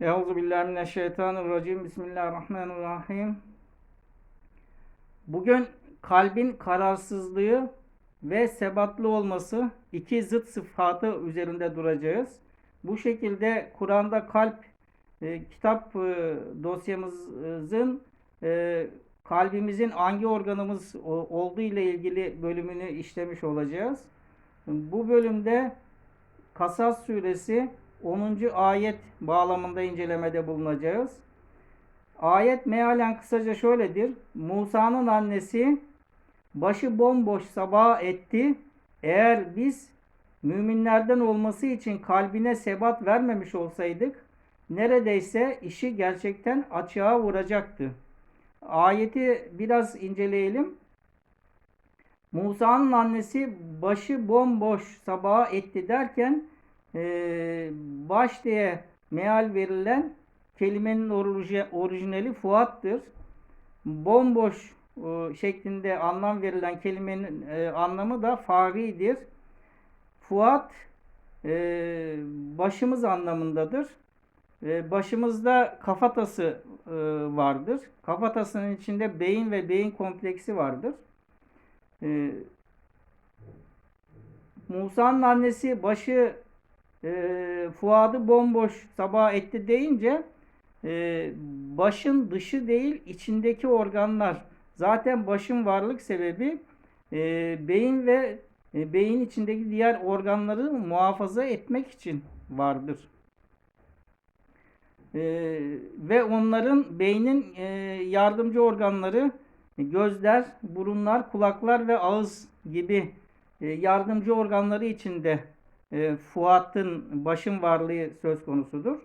Euzu billahi mineşşeytanirracim. Bismillahirrahmanirrahim. Bugün kalbin kararsızlığı ve sebatlı olması iki zıt sıfatı üzerinde duracağız. Bu şekilde Kur'an'da kalp e, kitap e, dosyamızın e, kalbimizin hangi organımız olduğu ile ilgili bölümünü işlemiş olacağız. Bu bölümde Kasas suresi 10. ayet bağlamında incelemede bulunacağız. Ayet mealen kısaca şöyledir. Musa'nın annesi başı bomboş sabah etti. Eğer biz müminlerden olması için kalbine sebat vermemiş olsaydık neredeyse işi gerçekten açığa vuracaktı. Ayeti biraz inceleyelim. Musa'nın annesi başı bomboş sabaha etti derken eee, baş diye meal verilen kelimenin oriji- orijinali fuattır. Bomboş e, şeklinde anlam verilen kelimenin e, anlamı da faridir. Fuat e, başımız anlamındadır. E, başımızda kafatası e, vardır. Kafatasının içinde beyin ve beyin kompleksi vardır. E, Musa'nın annesi başı e, Fuad'ı bomboş sabah etti deyince e, başın dışı değil içindeki organlar zaten başın varlık sebebi e, beyin ve e, beyin içindeki diğer organları muhafaza etmek için vardır. E, ve onların beynin e, yardımcı organları gözler, burunlar, kulaklar ve ağız gibi e, yardımcı organları içinde e, Fuat'ın başın varlığı söz konusudur.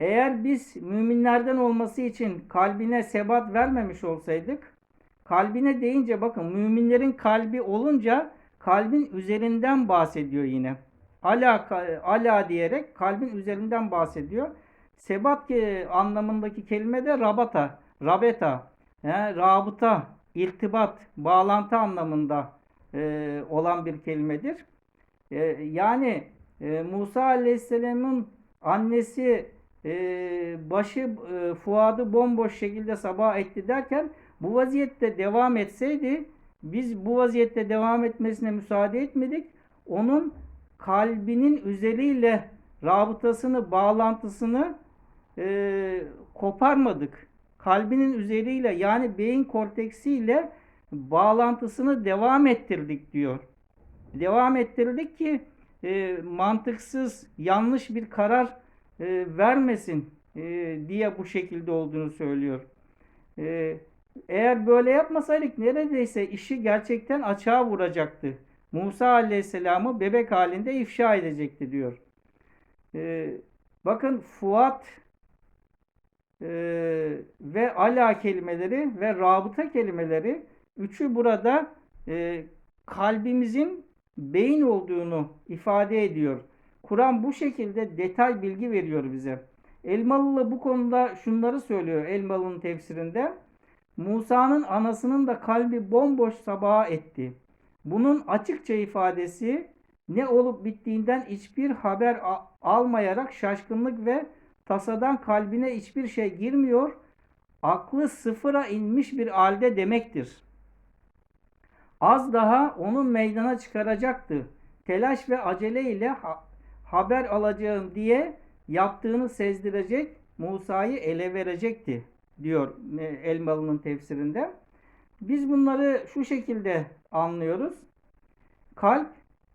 Eğer biz müminlerden olması için kalbine sebat vermemiş olsaydık, kalbine deyince bakın müminlerin kalbi olunca kalbin üzerinden bahsediyor yine. Ala, ala diyerek kalbin üzerinden bahsediyor. Sebat ki anlamındaki kelime de rabata, rabeta, yani rabıta, irtibat, bağlantı anlamında e, olan bir kelimedir. E, yani e, Musa Aleyhisselam'ın annesi e, başı e, Fuad'ı bomboş şekilde sabah etti derken bu vaziyette devam etseydi biz bu vaziyette devam etmesine müsaade etmedik. Onun kalbinin üzeriyle rabıtasını, bağlantısını e, koparmadık. Kalbinin üzeriyle yani beyin korteksiyle bağlantısını devam ettirdik diyor. Devam ettirdik ki e, mantıksız, yanlış bir karar e, vermesin e, diye bu şekilde olduğunu söylüyor. E, eğer böyle yapmasaydık neredeyse işi gerçekten açığa vuracaktı. Musa Aleyhisselam'ı bebek halinde ifşa edecekti diyor. E, bakın Fuat e, ve ala kelimeleri ve rabıta kelimeleri üçü burada e, kalbimizin beyin olduğunu ifade ediyor. Kur'an bu şekilde detay bilgi veriyor bize. Elmalılı bu konuda şunları söylüyor Elmalı'nın tefsirinde. Musa'nın anasının da kalbi bomboş sabaha etti. Bunun açıkça ifadesi ne olup bittiğinden hiçbir haber almayarak şaşkınlık ve tasadan kalbine hiçbir şey girmiyor, aklı sıfıra inmiş bir halde demektir. Az daha onun meydana çıkaracaktı. Telaş ve acele ile ha- haber alacağım diye yaptığını sezdirecek, Musa'yı ele verecekti diyor e, Elmalı'nın tefsirinde. Biz bunları şu şekilde anlıyoruz. Kalp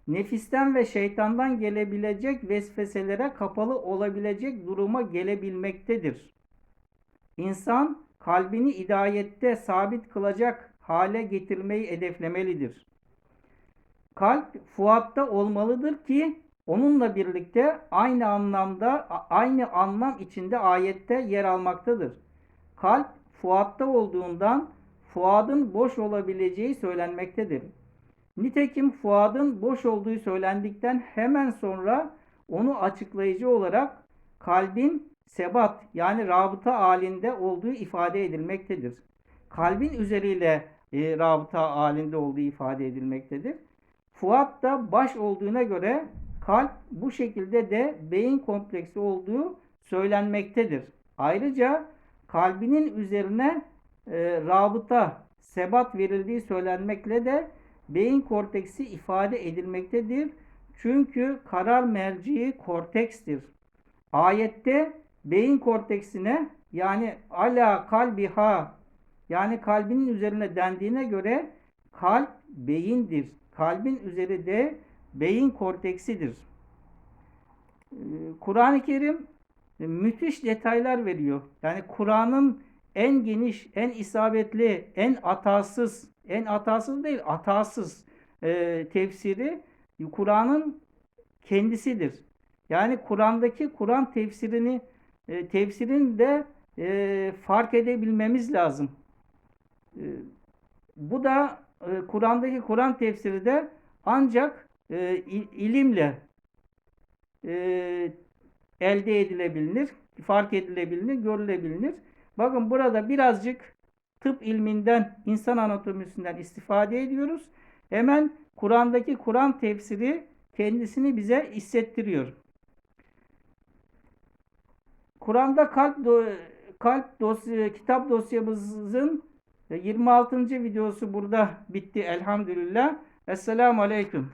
nefisten ve şeytandan gelebilecek vesveselere kapalı olabilecek duruma gelebilmektedir. İnsan kalbini hidayette sabit kılacak hale getirmeyi hedeflemelidir. Kalp fuatta olmalıdır ki onunla birlikte aynı anlamda aynı anlam içinde ayette yer almaktadır. Kalp fuatta olduğundan fuadın boş olabileceği söylenmektedir. Nitekim fuadın boş olduğu söylendikten hemen sonra onu açıklayıcı olarak kalbin sebat yani rabıta halinde olduğu ifade edilmektedir. Kalbin üzeriyle e, rabıta halinde olduğu ifade edilmektedir. Fuat da baş olduğuna göre kalp bu şekilde de beyin kompleksi olduğu söylenmektedir. Ayrıca kalbinin üzerine e, rabıta, sebat verildiği söylenmekle de beyin korteksi ifade edilmektedir. Çünkü karar merciği kortekstir. Ayette beyin korteksine yani ala kalbiha yani kalbinin üzerine dendiğine göre kalp beyindir. Kalbin üzeri de beyin korteksidir. Ee, Kur'an-ı Kerim e, müthiş detaylar veriyor. Yani Kur'an'ın en geniş, en isabetli, en hatasız, en hatasız değil, hatasız e, tefsiri Kur'an'ın kendisidir. Yani Kur'an'daki Kur'an tefsirini e, tefsirini de e, fark edebilmemiz lazım. E, bu da e, Kur'an'daki Kur'an tefsiri de ancak e, il- ilimle e, elde edilebilir, fark edilebilir, görülebilir. Bakın burada birazcık tıp ilminden, insan anatomisinden istifade ediyoruz. Hemen Kur'an'daki Kur'an tefsiri kendisini bize hissettiriyor. Kur'an'da kalp do- kalp dosya kitap dosyamızın 26. videosu burada bitti elhamdülillah. Esselamu aleyküm.